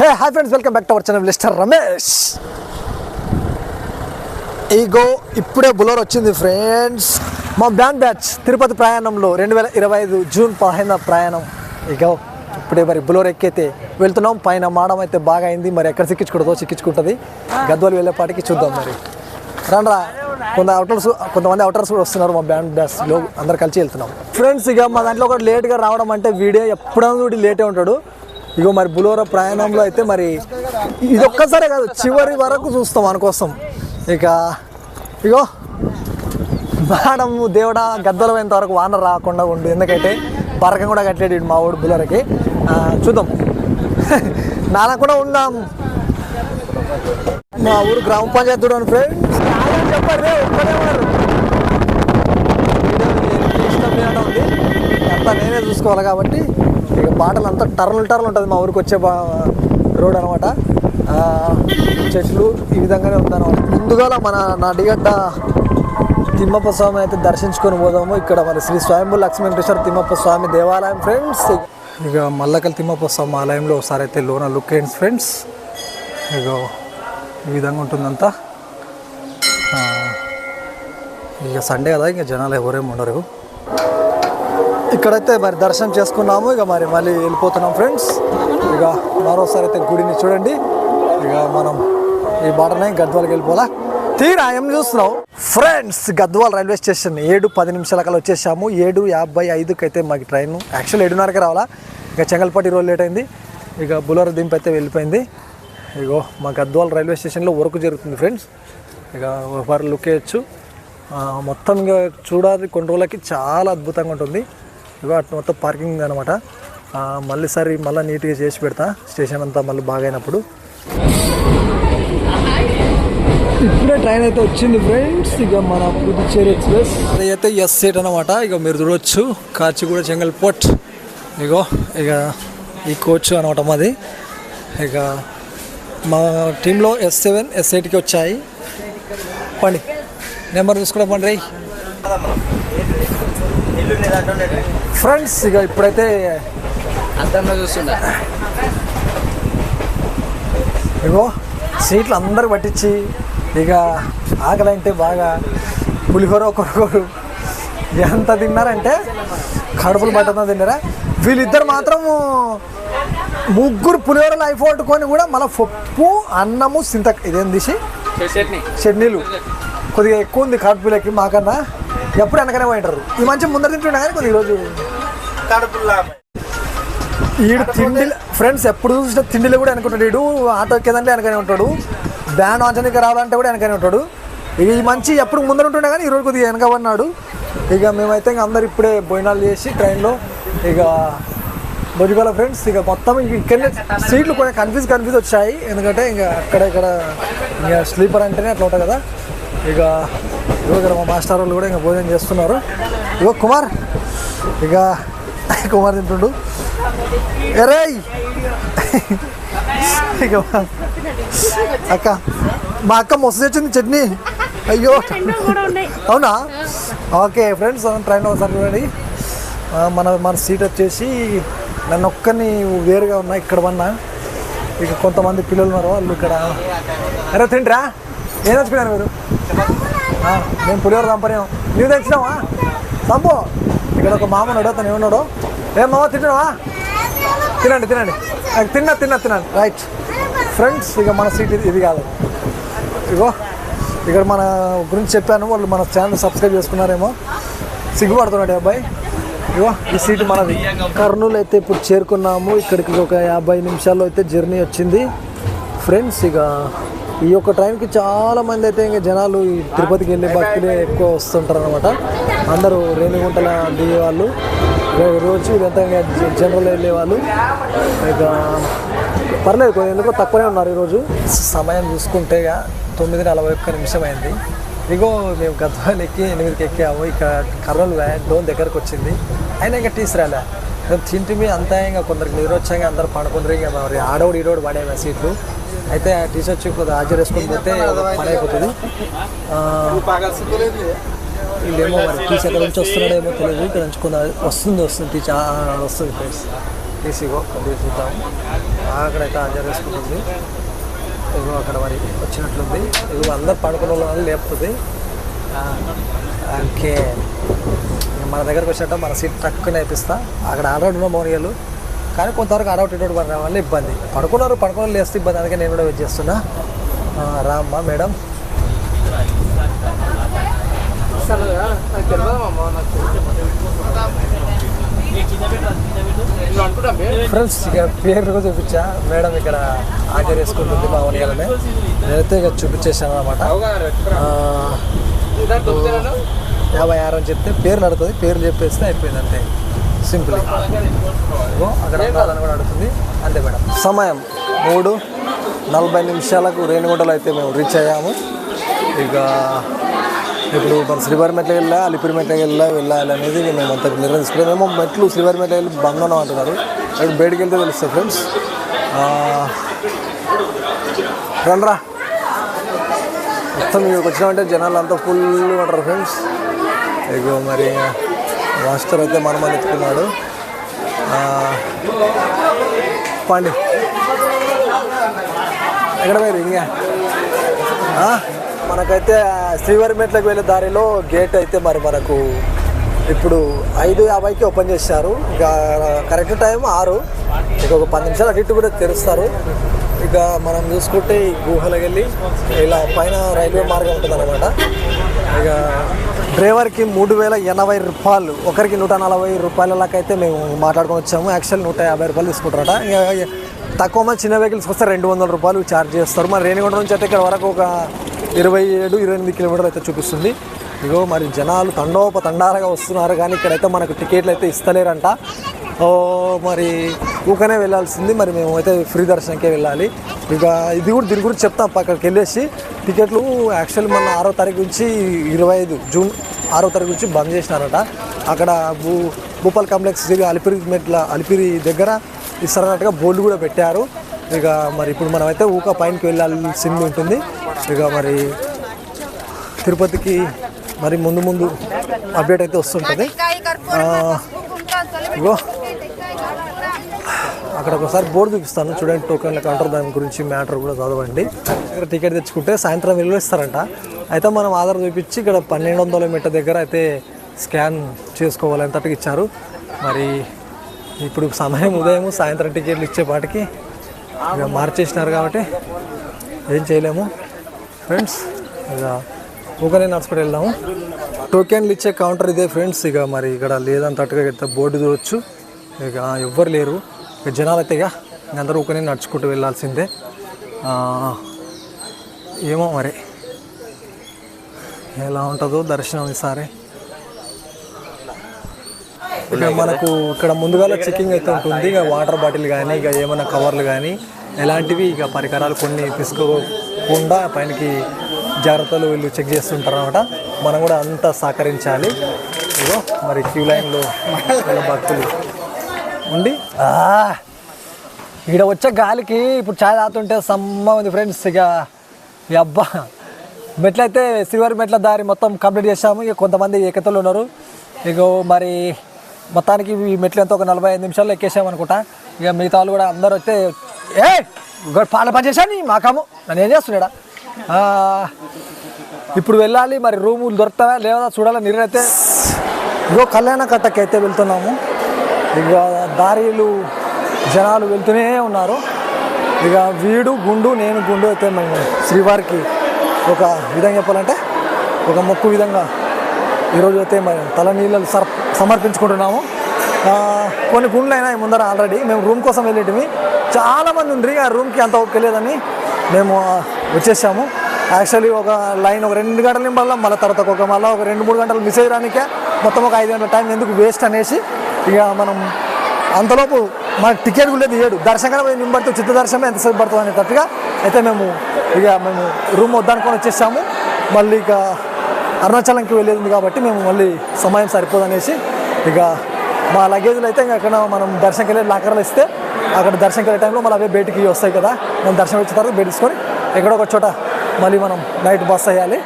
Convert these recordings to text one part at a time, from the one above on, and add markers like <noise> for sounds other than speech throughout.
Hey hi friends welcome back to our channel mister Ramesh. Ego ఇప్పుడే బులోర్ వచ్చింది friends. మా బ్యాండ్ బ్యాచ్ తిరుపతి ప్రయాణంలో రెండు వేల ఇరవై ఐదు జూన్ పదహైదున ప్రయాణం. ఇగో ఇప్పుడే మరి బులోర్ ఎక్కైతే వెళ్తున్నాం. పైన మాడం అయితే బాగా అయింది. మరి ఎక్కడ సిక్కించుకుంటుందో సిక్కించుకుంటుంది. గద్వాలు వెళ్ళేపాటికి చూద్దాం మరి. రండ్రా కొంత అవుటర్స్ కొంతమంది అవుటర్స్ కూడా వస్తున్నారు మా బ్యాండ్ బ్యాచ్లో అందరు కలిసి వెళ్తున్నాం. ఫ్రెండ్స్ ఇక మా దాంట్లో ఒకటి లేట్గా రావడం అంటే వీడియో ఎప్పుడైనా కూడా లేటే ఉంటాడు. ఇగో మరి బులోరో ప్రయాణంలో అయితే మరి ఇది ఒక్కసారే కాదు చివరి వరకు చూస్తాం అనుకోసం ఇక ఇగో మేడం దేవుడా గద్దలు పోయేంత వరకు వాన రాకుండా ఉండు. ఎందుకంటే పరకం కూడా కట్టలేడు మా ఊడు బులోరకి. చూద్దాం. <laughs> నాన్న కూడా ఉందాం. మా ఊరు గ్రామ పంచాయతీ చూడండి ఫ్రెండ్స్ చెప్పారు ఒక్కడే ఉన్నారు. ఉంది. అంతా నేనే చూసుకోవాలి కాబట్టి ఇక పాటలు అంతా టర్న్లు టర్న్ ఉంటుంది మా ఊరికి వచ్చే రోడ్ అనమాట చెట్లు ఈ విధంగానే ఉందన్నమాట. ముందుగా మన నా డిగడ్డ తిమ్మప్ప స్వామి అయితే దర్శించుకొని పోదాము. ఇక్కడ మన శ్రీ స్వయంభూ లక్ష్మీ తిమ్మప్ప స్వామి దేవాలయం ఫ్రెండ్స్. ఇక మల్లకల్ తిమ్మప్ప స్వామి ఆలయంలో ఒకసారి అయితే లోన లుక్ అయ్యింది ఫ్రెండ్స్? ఇక ఈ విధంగా ఉంటుందంతా. ఇక సండే కదా ఇక జనాలు ఎవరేమి ఉండరు. ఇక్కడైతే మరి దర్శనం చేసుకున్నాము. ఇక మరి మళ్ళీ వెళ్ళిపోతున్నాం ఫ్రెండ్స్. ఇక మరోసారి అయితే గుడిని చూడండి. ఇక మనం ఈ బాటనే గద్వాలకి వెళ్ళిపోలా తీరా ఏం చూస్తున్నావు? ఫ్రెండ్స్ గద్వాల్ రైల్వే స్టేషన్ ఏడు పది నిమిషాల కల్లా వచ్చేసాము. ఏడు యాభై ఐదుకి అయితే మాకు ట్రైన్. యాక్చువల్ ఏడున్నరకి రావాలా? ఇక చెంగల్పట్టి రోజు లేట్ అయింది. ఇక బులోర దింపు అయితే వెళ్ళిపోయింది. ఇగో మా గద్వాల్ రైల్వే స్టేషన్లో వర్క్ జరుగుతుంది ఫ్రెండ్స్. ఇక ఒకసారి లుక్ వేయచ్చు. మొత్తం ఇక చూడాలి కొన్ని రోజులకి చాలా అద్భుతంగా ఉంటుంది. ఇగో అటు మొత్తం పార్కింగ్ అనమాట మళ్ళీ సరి మళ్ళీ నీట్గా చేసి పెడతా. స్టేషన్ అంతా మళ్ళీ బాగైనప్పుడు ఇప్పుడే ట్రైన్ అయితే వచ్చింది ఫ్రెండ్స్ ఇక మన పుదుచ్చేరి ఎక్స్ప్రెస్ అది అయితే ఎస్ సీట్ అనమాట ఇక మీరు చూడొచ్చు. కాచిగూడ చెంగల్పట్ ఇగో ఇక ఈ కోచ్ అనమాట మాది. ఇక మా టీంలో ఎస్ సెవెన్ ఎస్ ఎయిట్కి వచ్చాయి. పండి. నెంబర్ చూసుకోవడం పండి రై ఫ్రెండ్స్ ఇక ఇప్పుడైతే అద్దంలో చూస్తుండ. ఇగో సీట్లు అందరు పట్టించి ఇక ఆకలి అంటే బాగా పులిహోర కొరకొరు ఎంత తిన్నారంటే కడుపులు పట్టడం తిన్నారా? వీళ్ళిద్దరు మాత్రము ముగ్గురు పులిహోర లైఫ్ పట్టుకొని కూడా మళ్ళీ పప్పు అన్నము సింత ఇదేం తీసి చట్నీ. చట్నీలు. కొద్దిగా ఎక్కువ ఉంది కడుపులకి మాకన్నా. ఎప్పుడు వెనకనే పోయింటారు ఈ మంచి ముందర తింటుండే కానీ కొద్దిగా ఈరోజు ఈడు తిండి ఫ్రెండ్స్ ఎప్పుడు చూసినా తిండిలో కూడా అనుకుంటాడు ఈడు ఆటో ఎక్కేదంటే వెనకనే ఉంటాడు. బ్యాన్ ఆంచనీకి రావాలంటే కూడా వెనకనే ఉంటాడు. ఇక ఈ మంచి ఎప్పుడు ముందర ఉంటుండే కానీ ఈరోజు కొద్దిగా వెనక పడినాడు. ఇక మేమైతే ఇంకా అందరు ఇప్పుడే భోజనాలు చేసి ట్రైన్లో ఇక భుజగాల ఫ్రెండ్స్ ఇక మొత్తం ఇక ఇక్కడనే సీట్లు కొంచెం కన్ఫ్యూజ్ కన్ఫ్యూజ్ వచ్చాయి. ఎందుకంటే ఇంకా అక్కడ ఇక్కడ ఇంకా స్లీపర్ అంటేనే అట్లా ఉంటుంది కదా. ఇక ఇక్కడ మా మాస్టర్ వాళ్ళు కూడా ఇంకా భోజనం చేస్తున్నారు. ఇగో కుమార్. ఇక <laughs> కుమార్ తింటుండు. ఎరేయ్ <laughs> ఇక అక్క మా అక్క మొసలు తెచ్చింది చట్నీ. అయ్యో! అవునా? ఓకే ఫ్రెండ్స్ ట్రైన్ ఒకసారి చూడండి. మన మన సీట్ వచ్చేసి నన్ను ఒక్కరిని వేరుగా ఉన్నా ఇక్కడ ఉన్నా. ఇక కొంతమంది పిల్లలు ఉన్నారు వాళ్ళు ఇక్కడ. అరే తింటరా? ఏం తెచ్చుకున్నారు మీరు? మేము పులిహోర దంపనేం నువ్వు తెచ్చినావా? సంపో. ఇక్కడ ఒక మామ ఉన్నాడు అతను ఏమన్నాడు? ఏం మామ తింటున్నావా తినండి తినండి. తిన్నా తిన్నా తినండి. రైట్. ఫ్రెండ్స్ ఇక మన సీట్ ఇది ఇది కాదు. ఇగో ఇక్కడ మన గురించి చెప్పాను వాళ్ళు మన ఛానల్ సబ్స్క్రైబ్ చేసుకున్నారేమో. సిగ్గుపడుతున్నాడు అబ్బాయి. ఇగో ఈ సీటు మనది. కర్నూలు అయితే ఇప్పుడు చేరుకున్నాము. ఇక్కడికి ఒక యాభై నిమిషాల్లో అయితే జర్నీ వచ్చింది. ఫ్రెండ్స్ ఇక ఈ యొక్క ట్రైన్కి చాలా మంది అయితే ఇంకా జనాలు ఈ తిరుపతికి వెళ్ళే భక్తులే ఎక్కువ వస్తుంటారు అనమాట అందరూ రేణిగుంటల దిగేవాళ్ళు రోజు ఇదంతా ఇంకా జ- జనరల్ వెళ్ళేవాళ్ళు ఇక పర్లేదు కొంచెం ఎందుకో తక్కువనే ఉన్నారు ఈరోజు. సమయం చూసుకుంటే ఇక తొమ్మిది నలభై ఒక్క నిమిషం అయింది. ఇగో మేము గద్వాలు ఎక్కి ఎనిమిదికి ఎక్కాము. ఇక కర్రలు డోన్ దగ్గరకు వచ్చింది. అయినా ఇంకా టీస్ రాలే. మేము తింటిమి అంతా ఇంకా కొందరికి నిద్ర వచ్చాక అందరు పడుకుంటారు ఇంకా మరి ఆడోడు ఈడోడు పడేవి సీట్లు. అయితే ఆ టీ షర్ట్ కొద్దిగా హాజరు వేసుకొని పోతే పని అయిపోతుంది. వీళ్ళేమో మరి టీచర్ ఎక్కడ నుంచి వస్తున్నాడేమో తెలియదు. ఇక్కడ నుంచి కొంత వస్తుంది వస్తుంది టీచర్ వస్తుంది ఫ్రెండ్స్. టీసీగో కొద్దిగా చూద్దాం. అక్కడైతే హాజరు వేసుకుంటుంది. ఇదిగో అక్కడ మరి వచ్చినట్లుంది. ఇగో అందరు పడుకున్న వాళ్ళు లేపుతుంది. ఓకే. మన దగ్గరకు వచ్చినట్టు మన సీట్ టక్కున వేపిస్తా. అక్కడ ఆల్రెడీ ఉన్న మౌనియాలు. కానీ కొంతవరకు ఆడౌట్ ఇటువంటి వల్ల ఇబ్బంది. పడుకున్నారు పడుకున్న లేస్తే ఇబ్బంది. అందుకే నేను కూడా వెయిట్ చేస్తున్నా. రామ్మా మేడం. ఫ్రెండ్స్ ఇక పేరు కూడా చూపించా. మేడం ఇక్కడ ఆచార్య వేసుకుంటుంది మా మౌనియాలని నేనైతే ఇక చూపించేసాను అనమాట యాభై ఆరు అని చెప్తే పేరు నడుతుంది పేరు చెప్పేస్తే అయిపోయింది అంతే. సింపుల్. అక్కడ ఉండాలని కూడా అడుగుతుంది అంతే మేడం. సమయం మూడు నలభై నిమిషాలకు రేణిగుంటలో అయితే మేము రీచ్ అయ్యాము. ఇక ఇప్పుడు మన శ్రీవారి మెట్ల వెళ్ళా అలిపిరి మెట్ల వెళ్ళా వెళ్ళాలి అనేది మేము అంత నిర్ణయం మేము మెట్లు శ్రీవారి మెట్ల వెళ్ళి బంగారం అంటున్నారు. అక్కడ బయటికి వెళ్తే తెలుస్తుంది ఫ్రెండ్స్ రండ్రా. మొత్తం ఇక్కడికి వచ్చినామంటే జనాలు అంతా ఫుల్ ఉంటారు ఫ్రెండ్స్ ఇగో మరి మాస్టర్ అయితే మన ఎత్తుకున్నాడు. పండి. ఎక్కడ పోయారు? ఇంకా మనకైతే శ్రీవారిమెట్లకు వెళ్ళే దారిలో గేట్ అయితే మరి మనకు ఇప్పుడు ఐదు యాభైకి ఓపెన్ చేశారు. ఇక కరెక్ట్ టైం ఆరు. ఇక ఒక పది నిమిషాలు అటు ఇటు కూడా తెరుస్తారు. ఇక మనం చూసుకుంటే ఈ గుహలోకి వెళ్ళి ఇలా పైన రైల్వే మార్గం ఉంటుంది ఇక డ్రైవర్కి మూడు వేల ఎనభై రూపాయలు ఒకరికి నూట నలభై రూపాయల రూపాయలకైతే మేము మాట్లాడుకొని వచ్చాము. యాక్చువల్ నూట యాభై రూపాయలు తీసుకుంటారట. ఇక తక్కువ మంది చిన్న వెహికల్స్ వస్తే రెండు వందల రూపాయలు ఛార్జ్ చేస్తారు. మరి రేణిగుంట నుంచి అయితే ఇక్కడ వరకు ఒక ఇరవై ఏడు ఇరవై ఎనిమిది కిలోమీటర్లు అయితే చూపిస్తుంది. ఇగో మరి జనాలు తండోప తండాలుగా వస్తున్నారు. కానీ ఇక్కడైతే మనకు టికెట్లు అయితే ఇస్తలేరంట. మరి ఊకనే వెళ్ళాల్సింది. మరి మేము అయితే ఫ్రీ దర్శనంకే వెళ్ళాలి. ఇక ఇది కూడా దీని గురించి చెప్తాం. అక్కడికి వెళ్ళేసి టికెట్లు యాక్చువల్ మన ఆరో తారీఖు నుంచి ఇరవై ఐదు జూన్ ఆరో తారీఖు నుంచి బంద్ చేసినారట. అక్కడ భూ భూపాల్ కాంప్లెక్స్ దగ్గర అలిపిరి మెట్ల అలిపిరి దగ్గర ఇస్తారన్నట్టుగా బోర్డు కూడా పెట్టారు. ఇక మరి ఇప్పుడు మనమైతే ఊక పైనకి వెళ్ళాల్సింది ఉంటుంది. ఇక మరి తిరుపతికి మరి ముందు ముందు అప్డేట్ అయితే వస్తుంటుంది. ఇగో. అక్కడ ఒకసారి బోర్డు చూపిస్తాను. చూడండి టోకెన్ల కౌంటర్ దాని గురించి మ్యాటర్ కూడా చదవండి. ఇక్కడ టికెట్ తెచ్చుకుంటే సాయంత్రం విలువ ఇస్తారంట. అయితే మనం ఆధార్ చూపించి ఇక్కడ పన్నెండు వందల మీటర్ దగ్గర అయితే స్కాన్ చేసుకోవాలి అంతటికి ఇచ్చారు. మరి ఇప్పుడు సమయం ఉదయం సాయంత్రం టికెట్లు ఇచ్చేపాటికి ఇక మార్చేసినారు కాబట్టి ఏం చేయలేము. ఫ్రెండ్స్ ఇక ఊకనే నడుచుకుంటూ వెళ్దాము. టోకెన్లు ఇచ్చే కౌంటర్ ఇదే ఫ్రెండ్స్ ఇక మరి ఇక్కడ లేదంతట్టుగా ఇక్కడ బోర్డు చూడొచ్చు. ఇక ఎవ్వరు లేరు. జనాలు అయితే ఇక అందరూ ఊకనే నడుచుకుంటూ వెళ్ళాల్సిందే. ఏమో మరి. ఎలా ఉంటుందో దర్శనం ఈసారి. ఇక మనకు ఇక్కడ ముందుగాల చెకింగ్ అయితే ఉంటుంది. ఇక వాటర్ బాటిల్ కానీ ఇక ఏమైనా కవర్లు కానీ ఎలాంటివి ఇక పరికరాలు కొన్ని తీసుకోకుండా పైనకి జాగ్రత్తలు వీళ్ళు చెక్ చేస్తుంటారు అనమాట మనం కూడా అంతా సహకరించాలి. ఇగో మరి క్యూ లైన్లో <laughs> భక్తులు. ఉండి? ఇక్కడ వచ్చే గాలికి ఇప్పుడు ఛాయ్ తాగుతుంటే సమ్మ ఉంది ఫ్రెండ్స్ ఇక. అబ్బా. మెట్లయితే శ్రీవారి మెట్ల దారి మొత్తం కంప్లీట్ చేసాము ఇక కొంతమంది ఏకతలు ఉన్నారు. ఇక మరి మొత్తానికి ఈ మెట్లు ఎంతో ఒక నలభై ఐదు నిమిషాల్లో ఎక్కేసాము అనుకుంటా. ఇక మిగతా వాళ్ళు కూడా అందరూ వస్తే ఏ పాల పని చేశాను మాకాము నన్ను ఏం చేస్తున్నాడా? ఇప్పుడు వెళ్ళాలి. మరి రూములు దొరుకుతావా లేదా చూడాలి? నీరైతే ఇగో కళ్యాణ కట్టకైతే వెళ్తున్నాము. ఇక దారిలు జనాలు వెళ్తూనే ఉన్నారు. ఇక వీడు గుండు నేను గుండు అయితే మేము శ్రీవారికి ఒక విధంగా చెప్పాలంటే ఒక మొక్కు విధంగా ఈరోజు అయితే మేము తల నీళ్ళు సర్ సమర్పించుకుంటున్నాము. కొన్ని గుండ్లు అయినా ముందర ఆల్రెడీ మేము రూమ్ కోసం వెళ్ళేటివి. చాలామంది ఉంది ఆ రూమ్కి అంత ఓపిక లేదని మేము వచ్చేసాము. యాక్చువల్లీ ఒక లైన్ ఒక రెండు గంటల నింపల్లా మళ్ళీ తర్వాత ఒక మళ్ళీ ఒక రెండు మూడు గంటలు మిస్ అయ్యడానికే మొత్తం ఒక ఐదు గంటల టైం ఎందుకు వేస్ట్ అనేసి ఇక మనం అంతలోపు మన టికెట్ కూడా తీయడు దర్శనం పోయి పడితే చిత్త దర్శనం ఎంతసేపు పడుతుంది అనేటట్టుగా అయితే మేము ఇక మేము రూమ్ వద్దనుకొని వచ్చేసాము. మళ్ళీ ఇక అరుణాచలంకి వెళ్ళేది కాబట్టి మేము మళ్ళీ సమయం సరిపోదనేసి ఇక మా లగేజ్లు అయితే ఇంకా అక్కడ మనం దర్శనంకి వెళ్ళే లాకర్లు ఇస్తే అక్కడ దర్శనంకి వెళ్ళే టైంలో మళ్ళీ అవే బయటికి వస్తాయి కదా. మనం దర్శనం వచ్చిన తర్వాత బయట తీసుకొని ఎక్కడో ఒక చోట మళ్ళీ మనం నైట్ బస్ అయ్యాలి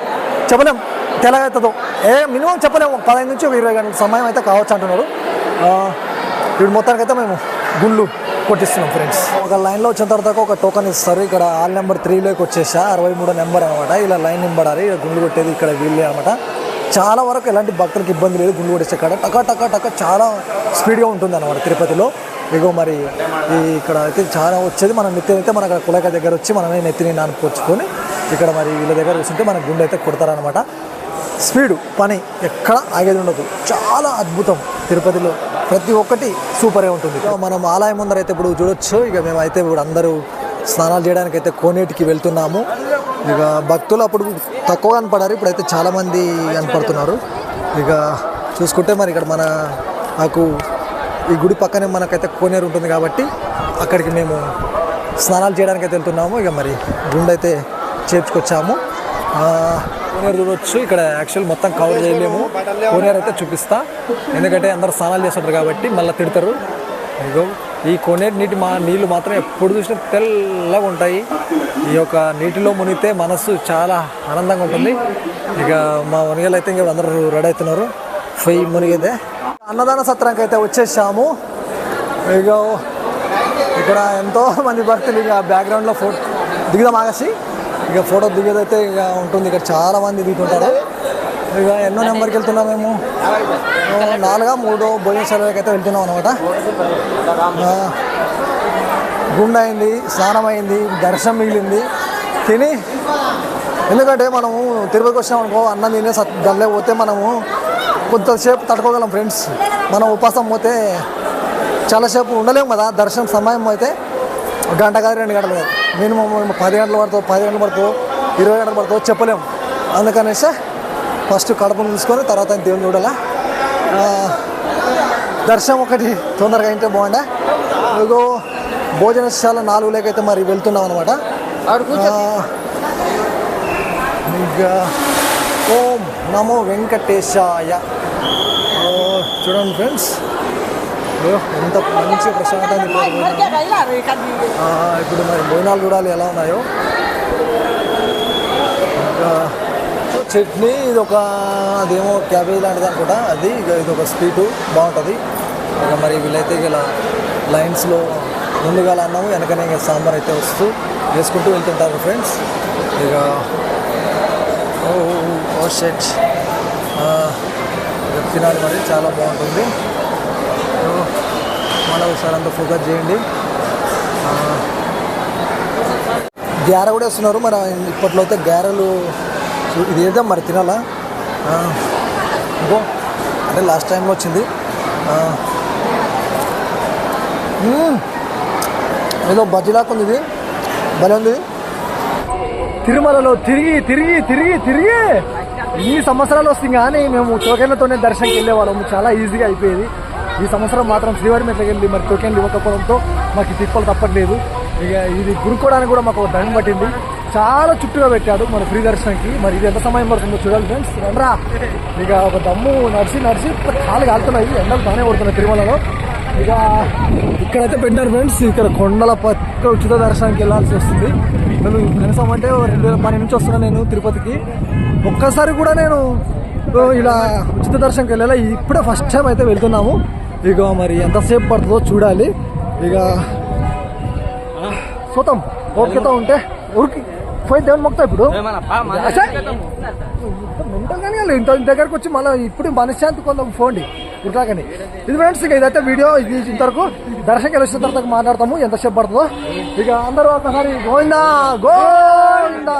చెప్పలేం తెలగవుతుందో ఏ మినిమం చెప్పలేము. పదహైదు నుంచి ఒక ఇరవై గంటల సమయం అయితే కావచ్చు అంటున్నారు. ఇప్పుడు మొత్తానికైతే మేము గుళ్ళు కొట్టిస్తున్నాం ఫ్రెండ్స్ ఒక లైన్లో వచ్చిన తర్వాత ఒక టోకన్ ఇస్తారు. ఇక్కడ ఆల్ నెంబర్ త్రీలోకి వచ్చేసా అరవై మూడో నెంబర్ అనమాట ఇలా లైన్ నింబడాలి గుండు కొట్టేది ఇక్కడ వీళ్ళే అనమాట చాలా వరకు ఎలాంటి భక్తులకు ఇబ్బంది లేదు గుండు కొట్టేసే కాడ. టక టక టక చాలా స్పీడ్గా ఉంటుంది అనమాట తిరుపతిలో. ఇగో మరి ఈ ఇక్కడ అయితే చాలా వచ్చేది. మనం నెత్తిని అయితే మన కులక దగ్గర వచ్చి మనమే నెత్తిని నానుకొచ్చుకొని ఇక్కడ మరి వీళ్ళ దగ్గర కూర్చుంటే మన గుండె అయితే కొడతారనమాట స్పీడు పని ఎక్కడ ఆగేది ఉండదు. చాలా అద్భుతం. తిరుపతిలో ప్రతి ఒక్కటి సూపర్గా ఉంటుంది. మనం ఆలయం ముందర అయితే ఇప్పుడు చూడొచ్చు. ఇక మేమైతే ఇప్పుడు అందరూ స్నానాలు చేయడానికి అయితే కోనేటికి వెళ్తున్నాము. ఇక భక్తులు అప్పుడు తక్కువ కనపడారు. ఇప్పుడైతే చాలామంది కనపడుతున్నారు. ఇక చూసుకుంటే మరి ఇక్కడ మన నాకు ఈ గుడి పక్కనే మనకైతే కోనేరు ఉంటుంది కాబట్టి అక్కడికి మేము స్నానాలు చేయడానికి అయితే వెళ్తున్నాము. ఇక మరి గుండె అయితే చేర్చుకొచ్చాము కోనేరు చూడొచ్చు. ఇక్కడ యాక్చువల్ మొత్తం కవర్ చేయలేము. కోనేరు అయితే చూపిస్తా. ఎందుకంటే అందరు స్నానాలు చేస్తుంటారు కాబట్టి మళ్ళీ తిడతారు. ఇగో ఈ కోనేరు నీటి మా నీళ్ళు మాత్రం ఎప్పుడు చూసినా తెల్లగా ఉంటాయి. ఈ యొక్క నీటిలో మునిగితే మనస్సు చాలా ఆనందంగా ఉంటుంది. ఇక మా మునిగలు అయితే ఇంకా అందరూ రెడీ అవుతున్నారు. ఫై మునిగేదే. అన్నదాన సత్రానికి అయితే వచ్చేసాము. ఇక ఇక్కడ ఎంతో మంది భక్తులు ఇక బ్యాక్గ్రౌండ్లో ఫోటో దిగుదాం ఆగసి ఇక ఫోటో దిగేదైతే ఇక ఉంటుంది. ఇక్కడ చాలా మంది దిగుతుంటారు. ఇక ఎన్నో నెంబర్కి వెళ్తున్నాం మేము. నాలుగా మూడో భోజనశాలకి అయితే వెళ్తున్నాం అనమాట గుండె అయింది స్నానం అయింది దర్శనం మిగిలింది. తిని ఎందుకంటే మనము తిరుపతికి వచ్చాం అనుకో అన్నం తినే సత్ దానిలో పోతే మనము కొంతసేపు తట్టుకోగలం ఫ్రెండ్స్. మనం ఉపాసం పోతే చాలాసేపు ఉండలేము కదా. దర్శనం సమయం అయితే గంట కాదు రెండు గంటలు. కాదు మినిమం పది గంటలు పడుతుంది పది గంటలు పడుతుంది ఇరవై గంటలు పడుతుంది చెప్పలేము అందుకనేసి ఫస్ట్ కడపను చూసుకొని తర్వాత దేవుని చూడాలా? దర్శనం ఒకటి తొందరగా అయితే బాగుండే? ఇగో భోజనశాల నాలుగులోకైతే మరి వెళ్తున్నాం అనమాట ఇంకా ఓం నమో వెంకటేశాయ. చూడండి ఫ్రెండ్స్. ఎంత మంచి ప్రశాంతంగా ఆ, ఇప్పుడు మరి భోజనాలు చూడాలి ఎలా ఉన్నాయో. ఇంకా చట్నీ ఇది ఒక అదేమో క్యాబేజ్ లాంటిది అనుకుంటా. అది ఇక ఇది ఒక స్వీటు బాగుంటుంది. ఇక మరి వీళ్ళైతే ఇక ఇలా లైన్స్లో ముందుగా అన్నాము వెనకనే ఇక సాంబార్ అయితే వస్తూ వేసుకుంటూ వెళ్తుంటారు ఫ్రెండ్స్. ఇక ఓ ఓ షెట్. తినాలి మరి చాలా బాగుంటుంది. మళ్ళీ ఒకసారి అంతా ఫోకస్ చేయండి. గ్యార కూడా వస్తున్నారు మరి ఇప్పట్లో అయితే గ్యారలు ఇది ఏదో మరి తినాలా? ఇంకో అంటే లాస్ట్ టైంలో వచ్చింది. ఏదో బజ్జీలాగా ఉంది ఇది. భలే ఉంది. తిరుమలలో తిరిగి తిరిగి తిరిగి తిరిగి. ఈ సంవత్సరాలు వస్తుంది కానీ మేము టోకెన్లతోనే దర్శనంకి వెళ్ళే వాళ్ళము చాలా ఈజీగా అయిపోయేది. ఈ సంవత్సరం మాత్రం శ్రీవారి మెట్లకి వెళ్ళి మరి టోకెన్లు ఇవ్వకపోవడంతో మాకు ఈ తిప్పలు తప్పట్లేదు. ఇక ఇది గురుకోవడానికి కూడా మాకు ఒక టైం పట్టింది. చాలా చుట్టుగా పెట్టాడు మన ఫ్రీ దర్శనంకి మరి ఇది ఎంత సమయం పడుతుందో చూడాలి ఫ్రెండ్స్. రండ్రా. ఇక ఒక దమ్ము నడిచి నడిచి కాలు కాలుతున్నాయి. ఎండలు బాగానే పడుతున్నాయి తిరుమలలో. ఇక ఇక్కడైతే పెట్టారు ఫ్రెండ్స్. ఇక్కడ కొండల పక్క ఉచిత దర్శనానికి వెళ్ళాల్సి వస్తుంది. నేను కనీసం అంటే రెండు వేల పని నుంచి వస్తున్నాను నేను తిరుపతికి. ఒక్కసారి కూడా నేను ఇలా ఉచిత దర్శనంకి వెళ్ళాలి? ఇప్పుడే ఫస్ట్ టైం అయితే వెళ్తున్నాము. ఇక మరి ఎంతసేపు పడుతుందో చూడాలి. ఇక చూద్దాం ఓకేతో ఉంటే ఊరికి పోయి దేవుని మొక్తా ఇప్పుడు? మెంటల్ కానీ ఇంత దగ్గరకు వచ్చి మళ్ళీ ఇప్పుడు మనశ్శాంతి కొంత పోండి ఉరకాకని ఇది ఫ్రెండ్స్ ఇక ఇదైతే వీడియో ఇది ఇంతవరకు దర్శనకి వచ్చిన తర్వాత మాట్లాడతాము ఎంతసేపు పడుతుందో. ఇక అందరూ ఒకసారి గోవిందా గోవిందా.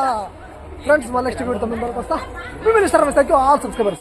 ఫ్రెండ్స్ మళ్ళీ నెక్స్ట్ వీడితో ముందరకు వస్తా. మీ minister thank you all subscribers.